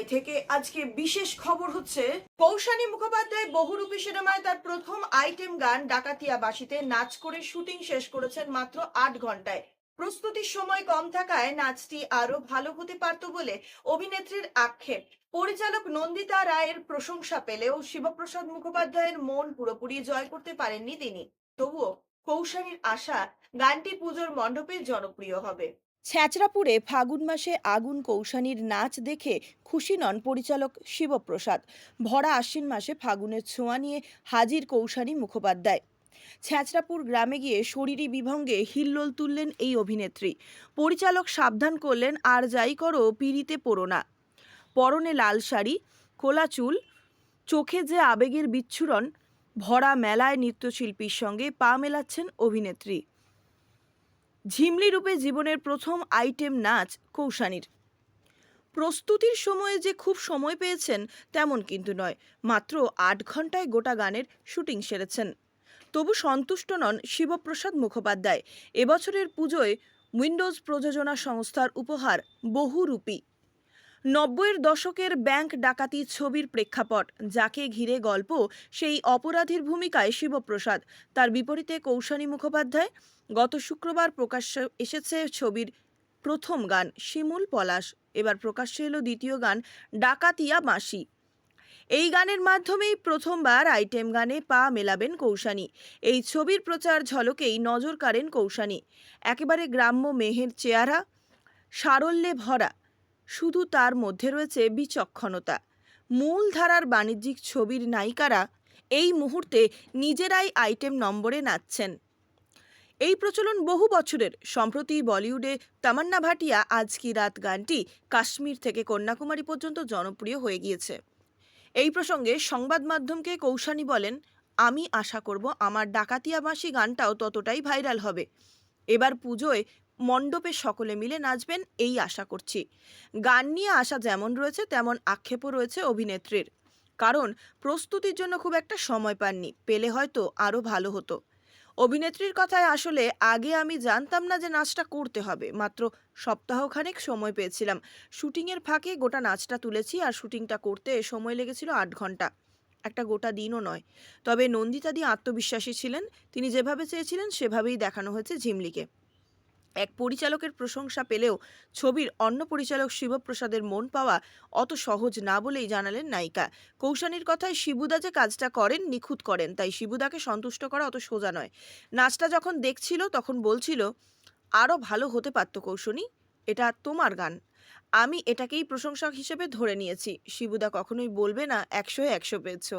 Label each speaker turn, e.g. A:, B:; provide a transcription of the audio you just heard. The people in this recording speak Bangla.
A: চেন্নাই থেকে আজকে বিশেষ খবর হচ্ছে কৌশানী মুখোপাধ্যায় বহুরূপী সিনেমায় তার প্রথম আইটেম গান ডাকাতিয়া বাসিতে নাচ করে শুটিং শেষ করেছেন মাত্র আট ঘন্টায় প্রস্তুতির সময় কম থাকায় নাচটি আরও ভালো হতে পারত বলে অভিনেত্রীর আক্ষেপ। পরিচালক নন্দিতা রায়ের প্রশংসা পেলেও শিবপ্রসাদ মুখোপাধ্যায়ের মন পুরোপুরি জয় করতে পারেননি তিনি। তবুও কৌশানীর আশা, গানটি পুজোর মণ্ডপে জনপ্রিয় হবে। ছ্যাচরাপুরে ফাগুন মাসে আগুন কৌশানীর নাচ দেখে খুশি নন পরিচালক শিবপ্রসাদ। ভরা আশ্বিন মাসে ফাগুনের ছোঁয়া নিয়ে হাজির কৌশানী মুখোপাধ্যায়। ছ্যাচরাপুর গ্রামে গিয়ে শরীরী বিভঙ্গে হিল্লোল তুললেন এই অভিনেত্রী। পরিচালক সাবধান করলেন, আর যাই করো, পিড়িতে পড়ো না। পরনে লাল শাড়ি খোলা চুল, চোখে যে আবেগের বিচ্ছুরণ, ভরা মেলায় নৃত্যশিল্পীর সঙ্গে পা মেলাচ্ছেন অভিনেত্রী। ঝিমলি রূপে জীবনের প্রথম আইটেম নাচ কৌশানীর। প্রস্তুতির সময়ে যে খুব সময় পেয়েছেন তেমন কিন্তু নয়, মাত্র আট ঘন্টায় গোটা গানের শুটিং সেরেছেন। তবু সন্তুষ্ট নন শিবপ্রসাদ মুখোপাধ্যায়। এবছরের পুজোয় উইন্ডোজ প্রযোজনা সংস্থার উপহার বহুরূপী। নব্বইয়ের দশকের ব্যাংক ডাকাতি ছবির প্রেক্ষাপট, যাকে ঘিরে গল্প, সেই অপরাধীর ভূমিকায় শিবপ্রসাদ। তার বিপরীতে কৌশানী মুখোপাধ্যায়। গত শুক্রবার প্রকাশ্যে এসেছে ছবির প্রথম গান, শিমুল পলাশ। এবার প্রকাশ্যে এলো দ্বিতীয় গান, ডাকাতিয়া মাসি। এই গানের মাধ্যমেই প্রথমবার আইটেম গানে পা মেলাবেন কৌশানী। এই ছবির প্রচার ঝলকেই নজর কাড়েন কৌশানী। একেবারে গ্রাম্য মেহের চেহারা, সারল্যে ভরা। শুধু তার মধ্যে রয়েছে বিচক্ষণতা। মূল ধারার বাণিজ্যিক ছবির নায়িকারা এই মুহূর্তে নিজেরাই আইটেম নম্বরে নাচছেন। এই প্রচলন বহু বছরের। সম্প্রতি বলিউডে তামান্না ভাটিয়া আজ কি রাত গানটি কাশ্মীর থেকে কন্যাকুমারী পর্যন্ত জনপ্রিয় হয়ে গিয়েছে। এই প্রসঙ্গে সংবাদ মাধ্যমকে কৌশানী বলেন, আমি আশা করব আমার ডাকাতিয়া বাঁশি গানটাও ততটাই ভাইরাল হবে। এবার পুজোয় মণ্ডপে সকলে মিলে নাচবেন, এই আশা করছি। গান নিয়ে আশা যেমন রয়েছে, তেমন আক্ষেপও রয়েছে অভিনেত্রীর। কারণ প্রস্তুতির জন্য খুব একটা সময় পাননি, পেলে হয়তো আরও ভালো হতো। অভিনেত্রীর কথায় আসলে আগে আমি জানতাম না যে নাচটা করতে হবে, মাত্র সপ্তাহখানেক সময় পেয়েছিলাম। শুটিংয়ের ফাঁকে গোটা নাচটা তুলেছি আর শুটিংটা করতে সময় লেগেছিল আট ঘণ্টা। একটা গোটা দিনও নয়। তবে নন্দিতাদি আত্মবিশ্বাসী ছিলেন, তিনি যেভাবে চেয়েছিলেন সেভাবেই দেখানো হয়েছে ঝিমলিকে। এক পরিচালকের প্রশংসা পেলেও ছবির অন্য পরিচালক শিবপ্রসাদের মন পাওয়া অত সহজ না বলেই জানালেন নায়িকা। কৌশানীর কথায় শিবুদা যে কাজটা করেন, নিখুঁত করেন, তাই শিবুদাকে সন্তুষ্ট করা অত সোজা নয়। নাচটা যখন দেখছিল, তখন বলছিল আরও ভালো হতে পারত কৌশনী, এটা তোমার গান। আমি এটাকেই প্রশংসক হিসেবে ধরে নিয়েছি। শিবুদা কখনোই বলবে না একশো একশো পেয়েছ।